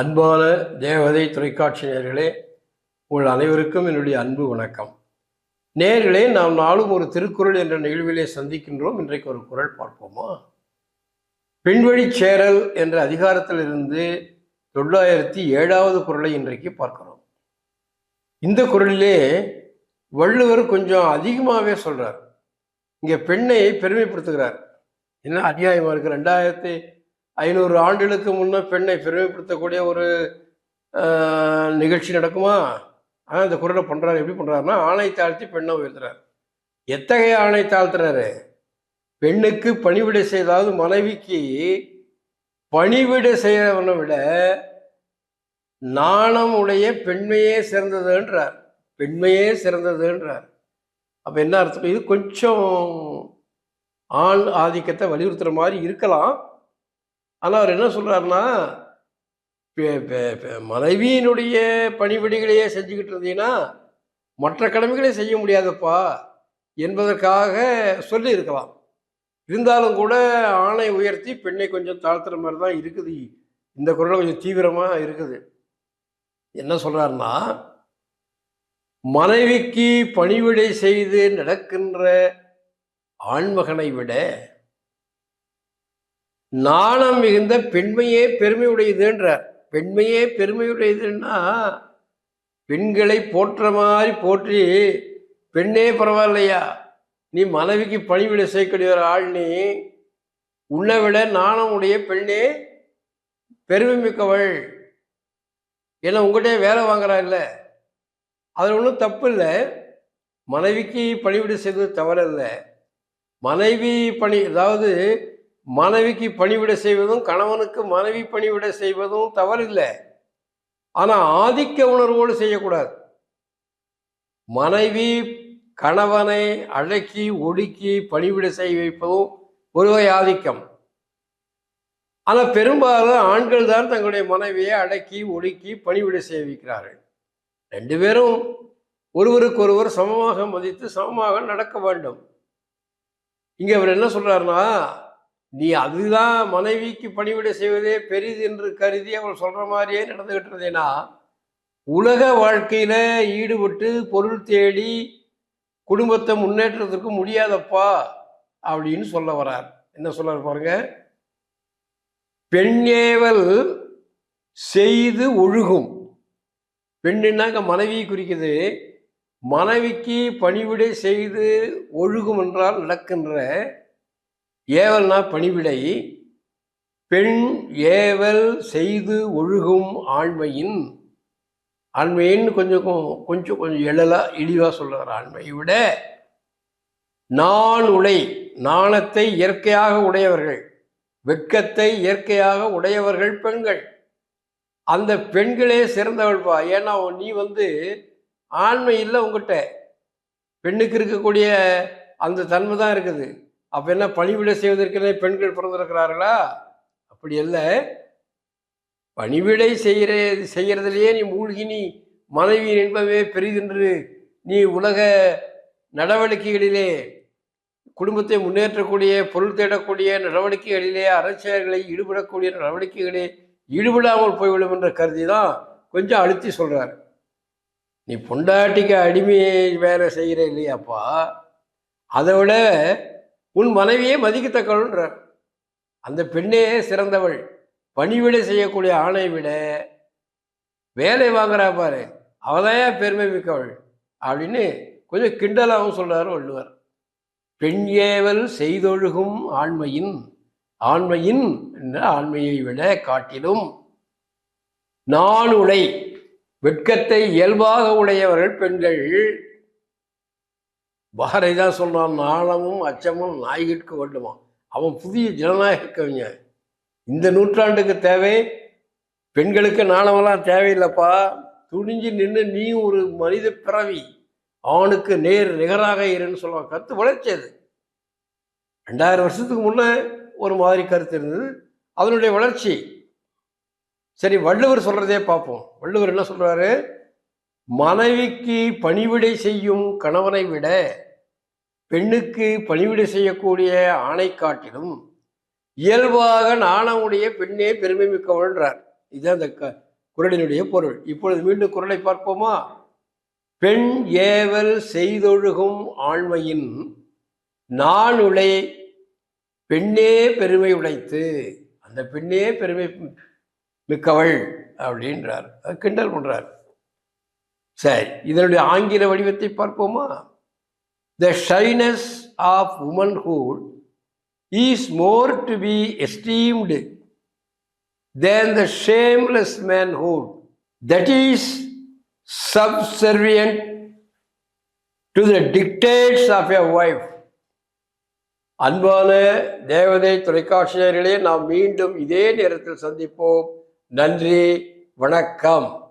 அன்பான தேவதை தொலைக்காட்சி நேர்களே உங்கள் அனைவருக்கும் என்னுடைய அன்பு வணக்கம். நேர்களே நாம் நாளும் ஒரு திருக்குறள் என்ற நிகழ்விலே சந்திக்கின்றோம். இன்றைக்கு ஒரு குரல் பார்ப்போமா? பின்வழி சேரல் என்ற அதிகாரத்திலிருந்து தொள்ளாயிரத்தி ஏழாவது குரலை இன்றைக்கு பார்க்கிறோம். இந்த குறளிலே வள்ளுவர் கொஞ்சம் அதிகமாகவே சொல்கிறார் இங்கே பெண்ணை பெருமைப்படுத்துகிறார். என்ன அநியாயமாக இருக்குது ரெண்டாயிரத்தி ஐநூறு ஆண்டுகளுக்கு முன்னே பெண்ணை பெருமைப்படுத்தக்கூடிய ஒரு நிகழ்ச்சி நடக்குமா? ஆனால் இந்த குரலை பண்ணுறாரு எப்படி பண்ணுறாருன்னா ஆணை தாழ்த்தி பெண்ணை உயர்த்துறாரு. எத்தகைய ஆணை தாழ்த்துறாரு? பெண்ணுக்கு பணிவிடை செய்தாவது மனைவிக்கு பணிவிடை செய்கிறவனை விட நாணம் உடைய பெண்மையே சிறந்ததுன்றார். பெண்மையே சிறந்ததுன்றார். அப்போ என்ன அர்த்தம்? இது கொஞ்சம் ஆண் ஆதிக்கத்தை வலியுறுத்துகிற மாதிரி இருக்கலாம். ஆனால் அவர் என்ன சொல்கிறாருன்னா மனைவியினுடைய பணிபடிகளையே செஞ்சுக்கிட்டு இருந்தீங்கன்னா மற்ற கடமைகளை செய்ய முடியாதப்பா என்பதற்காக சொல்லி இருக்கலாம் இருந்தாலும் கூட ஆணை உயர்த்தி பெண்ணை கொஞ்சம் தாழ்த்துற மாதிரி தான் இருக்குது. இந்த குரல் கொஞ்சம் தீவிரமாக இருக்குது. என்ன சொல்கிறாருன்னா மனைவிக்கு பணிவிடை செய்து நடக்கின்ற ஆண்மகனை விட நாணம் மிகுந்த பெண்மையே பெருமை உடையதுன்றார் பெண்மையே பெருமையுடையதுன்னா பெண்களை போற்ற மாதிரி போற்றி பெண்ணே பரவாயில்லையா? நீ மனைவிக்கு பணிவிட செய்யக்கூடிய ஒரு ஆள் நீ. உன்னை விட நாணம் உடைய பெண்ணே பெருமை மிக்கவள் ஏன்னா உங்கள்கிட்ட வேலை வாங்குறா இல்லை அதில் ஒன்றும் தப்பு இல்லை மனைவிக்கு பணிவிட செய்வது தவறில்லை. மனைவி பணி அதாவது மனைவிக்கு பணிவிட செய்வதும் கணவனுக்கு மனைவி பணிவிட செய்வதும் தவறில்லை. ஆனால் ஆதிக்க உணர்வோடு செய்யக்கூடாது. மனைவி கணவனை அடக்கி ஒடுக்கி பணிவிட செய்ய வைப்பதும் ஒருவை ஆதிக்கம். ஆனால் பெரும்பாலும் ஆண்கள் தான் தங்களுடைய மனைவியை அடக்கி ஒடுக்கி பணிவிட செய்ய வைக்கிறார்கள். ரெண்டு பேரும் ஒருவருக்கொருவர் சமமாக மதித்து சமமாக நடக்க வேண்டும். இங்கே அவர் என்ன சொல்கிறாருன்னா நீ அதுதான் மனைவிக்கு பணிவிடை செய்வதே பெரிது என்று கருதி அவள் சொல்ற மாதிரியே நடந்துகிட்டு இருந்தேன்னா உலக வாழ்க்கையில ஈடுபட்டு பொருள் தேடி குடும்பத்தை முன்னேற்றத்துக்கு முடியாதப்பா அப்படின்னு சொல்ல வரார். என்ன சொல்ல பாருங்க? பெண்ணேவல் செய்து ஒழுகும். பெண்ணுன்னாங்க மனைவியை குறிக்குது. மனைவிக்கு பணிவிடை செய்து ஒழுகும் என்றால் நடக்கின்ற ஏவல்னா பணிவிடை பெண் ஏவல் செய்து ஒழுகும் ஆண்மையின் ஆண்மையின் கொஞ்சம் கொஞ்சம் கொஞ்சம் எழலா இழிவாக சொல்லுகிற ஆண்மையை விட நான் உடை நாணத்தை இயற்கையாக உடையவர்கள் வெட்கத்தை இயற்கையாக உடையவர்கள் பெண்கள். அந்த பெண்களே சிறந்தவள்பா ஏன்னா நீ வந்து ஆண்மை இல்லை உங்ககிட்ட. பெண்ணுக்கு இருக்கக்கூடிய அந்த தன்மை தான் இருக்குது. அப்போ என்ன பணிவிடை செய்வதற்கென பெண்கள் பிறந்திருக்கிறார்களா? அப்படி அல்ல. பணிவிடை செய்கிற செய்கிறதுலையே நீ மூழ்கி நீ மனைவி என்பவே பெரிதென்று நீ உலக நடவடிக்கைகளிலே குடும்பத்தை முன்னேற்றக்கூடிய பொருள் தேடக்கூடிய நடவடிக்கைகளிலே அரசியல்களை ஈடுபடக்கூடிய நடவடிக்கைகளே ஈடுபடாமல் போய்விடும் என்ற கருதி தான் கொஞ்சம் அழுத்தி சொல்கிறார் நீ பொண்டாட்டிக்கு அடிமையை வேலை செய்கிற இல்லையாப்பா? அதை விட உன் மனைவியே மதிக்கத்தக்கவள்ன்றார். அந்த பெண்ணே சிறந்தவள். பணிவிடை செய்யக்கூடிய ஆணை விட வேலை வாங்குறா பாரு. அவதையா பெருமை மிக்கவள்? அப்படின்னு கொஞ்சம் கிண்டலாகவும் சொல்றாரு வள்ளுவர். பெண் ஏவல் செய்தொழுகும் ஆண்மையின் ஆண்மையின் என்ற ஆண்மையை விட காட்டிலும் நானுடை வெட்கத்தை இயல்பாக உடையவர்கள் பெண்கள். பாரதி தான் சொல்கிறான் நாணமும் அச்சமும் நாய்கிற்கு வேண்டுமா அவன் புதிய ஜனநாயக கவிஞன். இந்த நூற்றாண்டுக்கு தேவை. பெண்களுக்கு நாணமெல்லாம் தேவையில்லைப்பா. துணிஞ்சு நின்று நீ ஒரு மனித பிறவி. அவனுக்கு நேர் நிகராக இருன்னு சொல்லுவான். கருத்து வளர்ச்சி அது. ரெண்டாயிரம் வருஷத்துக்கு முன்னே ஒரு மாதிரி கருத்து இருந்தது. அதனுடைய வளர்ச்சி. சரி வள்ளுவர் சொல்கிறதே பார்ப்போம். வள்ளுவர் என்ன சொல்கிறாரு மனைவிக்கு பணிவிடை செய்யும் கணவனை விட பெண்ணுக்கு பணிவிடை செய்யக்கூடிய ஆணை காட்டிலும் இயல்பாக நாணமுடைய பெண்ணே பெருமை மிக்கவள்ன்றார் இதுதான் அந்த க குரலினுடைய பொருள். இப்பொழுது மீண்டும் குரலை பார்ப்போமா? பெண் ஏவல் செய்தொழுகும் ஆண்மையின் நானுளை பெண்ணே பெருமை உடைத்து அந்த பெண்ணே பெருமை மிக்கவள் அப்படின்றார். கிண்டல் பண்றார். சரி இதனுடைய ஆங்கில வடிவத்தை பார்ப்போமா? The shyness of womanhood is more to be esteemed than the shameless manhood that is subservient to the dictates of a wife அன்பான தேவதை தொலைக்காட்சியர்களே நாம் மீண்டும் இதே நேரத்தில் சந்திப்போம். நன்றி வணக்கம்.